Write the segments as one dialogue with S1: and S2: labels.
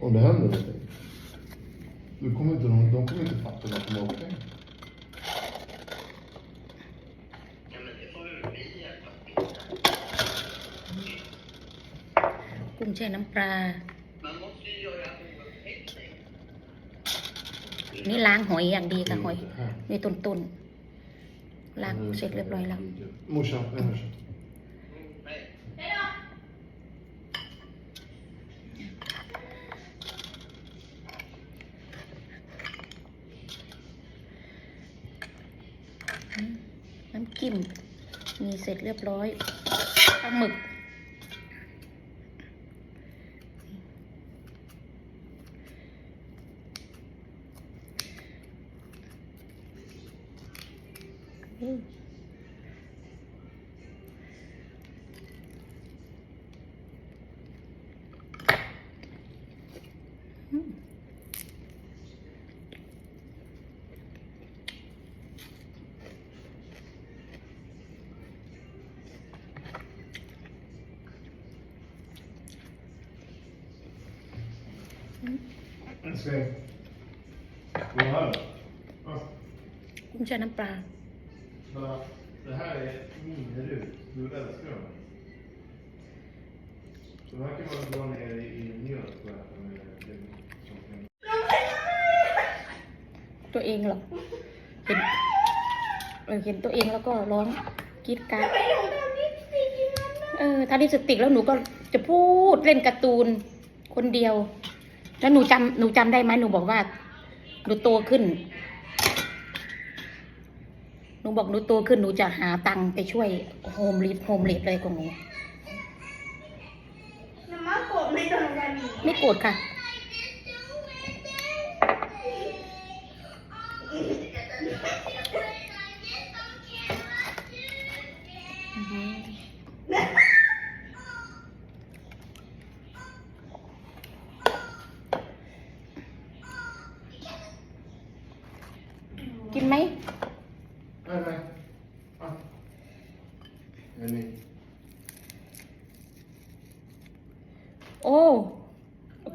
S1: Om det händer någonting. Du kommer inte, de, de kommer inte fatta att de har åkt in.
S2: Ja, men det får väl vi hjälpa till med.
S3: กุ้งแช่น้ำปลา
S2: Man måste ju göra bouppteckning.
S3: นี่ล้างหอยอย่างดีค่ะหอย
S1: Det är här.
S3: มีต้นต้นๆล้างเสร็จเรียบร้อยแล้ว
S1: Morsan, en morsan.
S3: น้ำจิ้มมีเสร็จเรียบร้อยปลาหมึก
S1: Älskling. Vad är det här? Ja.
S3: กุ้งแช่น้ำปลา
S1: Bara, Det här är minirut. Du älskar dem. De här kan man dra ner i, i mjöl och äta med med- som-
S3: ตัวเองเหรอเห็นเออเห็นตัวเองแล้วก็ร้องกรีดกราร เออทาลิปสติกแล้วหนูก็จะพูดเล่นการ์ตูนคนเดียว แล้วหนูจำหนูจำได้ไหมหนูบอกว่าหนูโตขึ้น หนูบอกหนูโตขึ้นหนูจะหาตังค์ไปช่วยโฮมลีดโฮมเลดอะไรของหนู
S4: Mamma kommer inte ihåg vad ni
S3: ไม่โกรธค่ะ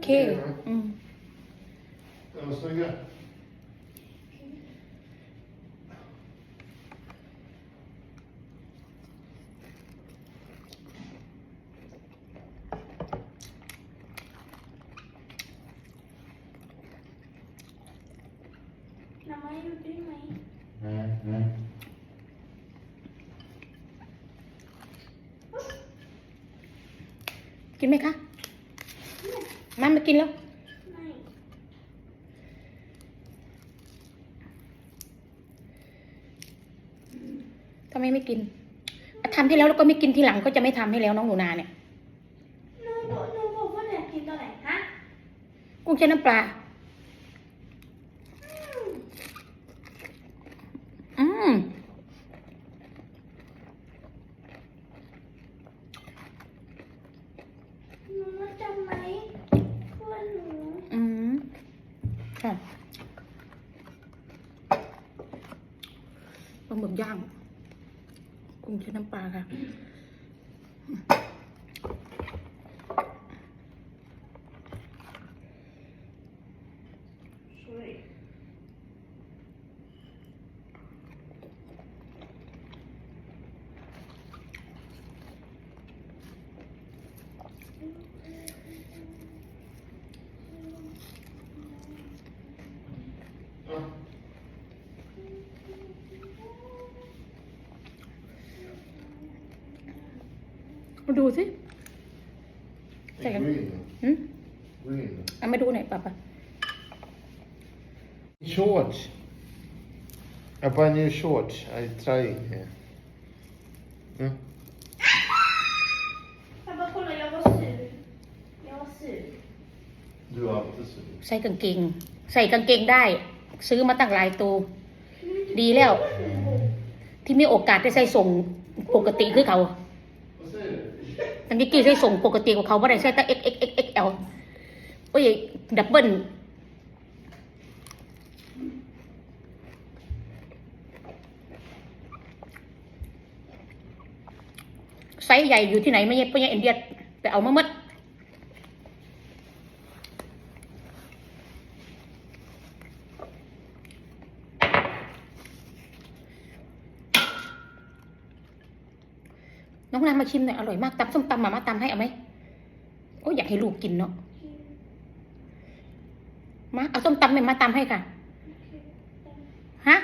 S3: โอเค อืม
S1: Är de snygga?
S4: Mamma gjorde ju mig.
S1: Nej.
S3: กินไหมคะมันมากินแล้ว
S4: Nej.
S3: ทำไมไม่กินทำให้แล้วแล้วก็ไม่กินทีหลังก็จะไม่ทำให้แล้วน้องหนูนาเนี่ย
S4: หนูบอกหนูบอกว่าอยากกินตัวไหนฮะ
S3: กุ้งแช่น้ำปลา อืม
S4: หนูมาจำไหมว่าหนู
S3: อืมค่ะปลาหมึก ย่าง กุ้งแช่น้ำปลาค่ะ
S4: ช่
S1: วย
S3: มาดูสิ
S1: Det är green.
S3: หืม
S1: Green.
S3: เอามาดูหน่อยป่ะป่ะ
S1: Shorts. I buy new shorts. I trying here. Mm.
S4: Pappa kolla jag var sur. Jag var sur.
S1: Du är alltid sur.
S3: ใส่กางเกง ใส่กางเกงได้ ซื้อมาตั้งหลายตัว ดีแล้ว ที่มีโอกาสได้ใส่ส่งปกติคือเขา
S1: Vad säger du?
S3: แต่นิกกี้ใช้ส่งปกติของเขาว่าได้ใช่แต่ XXXL โอ้ยดับเบิลไซส์ใหญ่อยู่ที่ไหนไม่ใช่ไม่ใช่อินเดียไปเอามาหมด น้องนางมาชิมหน่อยอร่อยมากตำส้มตำมามาตำให้เอาไหมโอ้อยากให้ลูกกินเนาะมาเอาส้มตำเนี่ยมาตำให้ค่ะฮะ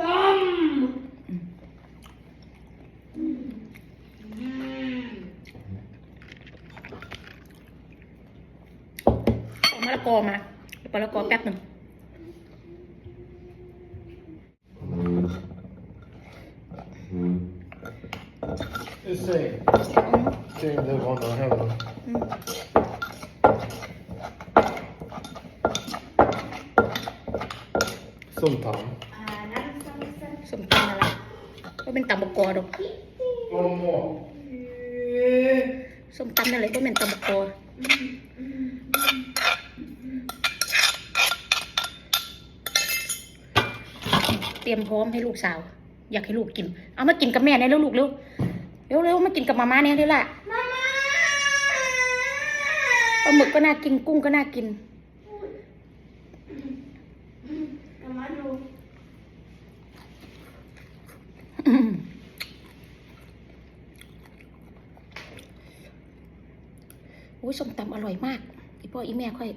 S4: ต้ม
S3: เอามะละกอมาเอามะละกอแป๊บหนึ่ง
S1: It's same. Same the one I have.
S3: อืม
S1: Somtam.
S4: อ่านั่นซ้ำซ้
S3: ส้มตำอะไรก็เป็นตำบกกอดอก
S1: One more.
S3: ส้มตำนั่นเลยก็เป็นตำบกกอเตรียมพร้อมให้ลูกสาว อยากให้ลูกกิน เอามากินกับแม่เนี่ยเร็วลูกเร็ว เร็วเร็วมากินกับมาม่าเนี่ยเร็วล่ะำ
S4: มาม่า
S3: ปลาหมึกก็น่ากินกุ้งก็น่ากิน
S4: เอามาดู
S3: อืมอุ้ยส้มตำอร่อยมากอีพ่ออีแม่ค่อย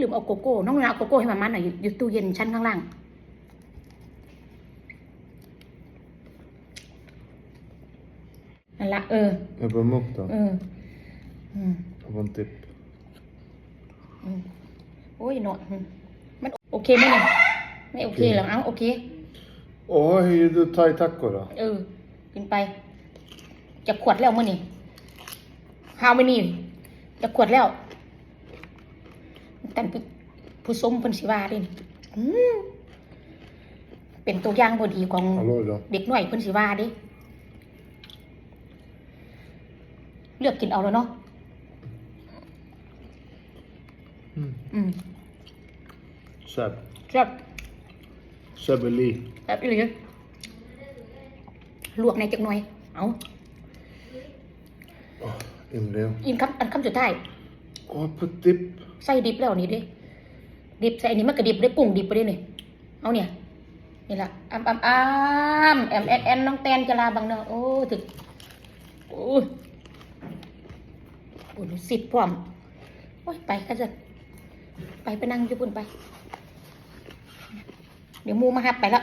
S3: ลืมเอาโกโก้ น้องนาเอาโกโก้ให้มาม่าหน่อยอยู่อยู่ตู้เย็นชั้นข้างล่างนั่นละเออ
S1: Jag bara muck då.
S3: เอออืม
S1: Jag var en tipp.
S3: อืมโอ้ยเนาะอืมมันโอเคไหมเนี่ยไม่โอเคหรอกเอาโอเค
S1: Åh, hur gör du thai taco då?
S3: เออกินไป จะขวดแล้วมื่อนี่ how many จะขวดแล้ว กันผู้ผู้สมเพิ่นสิว่าเดิอืมเป็นตัวอย่างบ่ดีของ
S1: Hallå då.
S3: เด็กน้อยเพิ่นสิว่าเดิเลือกกินเอาแล้วเนาะ
S1: Mm.
S3: อืม
S1: Seb.
S3: ครับ
S1: Sebeli.
S3: แบบนี้เลยลวกในจักหน่อย เอา
S1: Oh, Imre.
S3: อินคำอันคำสุดท้าย
S1: Åh, på tipp.
S3: ใส่ดิบแล้วนี่ด้ดิบใส่อันนี้มันก็ดิบได้กุ้งดิบไปได้นี่เอาเนี่ยนี่ละอ้ำอ้ำอ้ำแอมแอนแอนน้องแตนจะลาบังเนาะโอ้ถึกโอ้ยโอ้ยสิบพร้อมโอ้ยไปก็จะไปไปนั่งอยู่ปุ่นไป เดี๋ยวมูมาหับไปแล้ว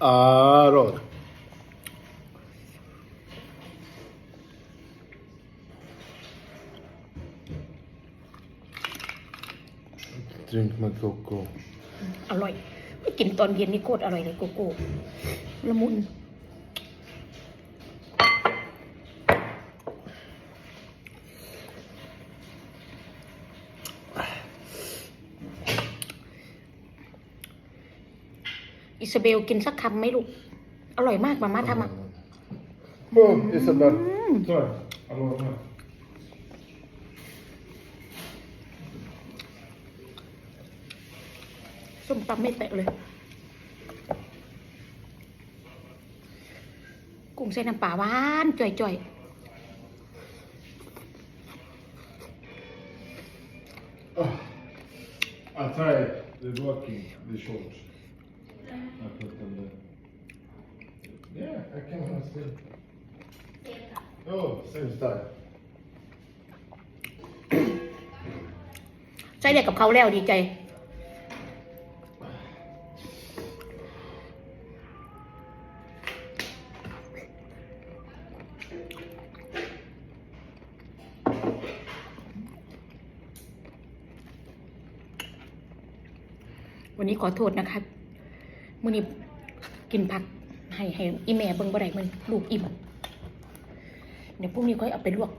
S1: Aror. Drink med Coco.
S3: อร่อย ไม่กินตอนเย็นนี่โคตรอร่อยเลยโกโก้ละมุน ซาเบลกินสักคำไหมลูก อร่อยมากมาม่าทำอะ
S1: Oh, Isabel. Sorry. Hallå, med.
S3: ส้มตำไม่แตะเลย กุ้งใส่น้ำปลาหวานจ่อย
S1: Oh. I tried the walking, the shorts. Yeah, I can understand. Oh, same style.
S3: ใส่เด็กกับเขาแล้วดีใจ วันนี้ขอโทษนะครับมื้อนี้กินผัก ให้ให้อีแม่เบิ่งบ่ได้มันลูกอิ่มเดี๋ยวพรุ่งนี้ค่อยเอาไปลวก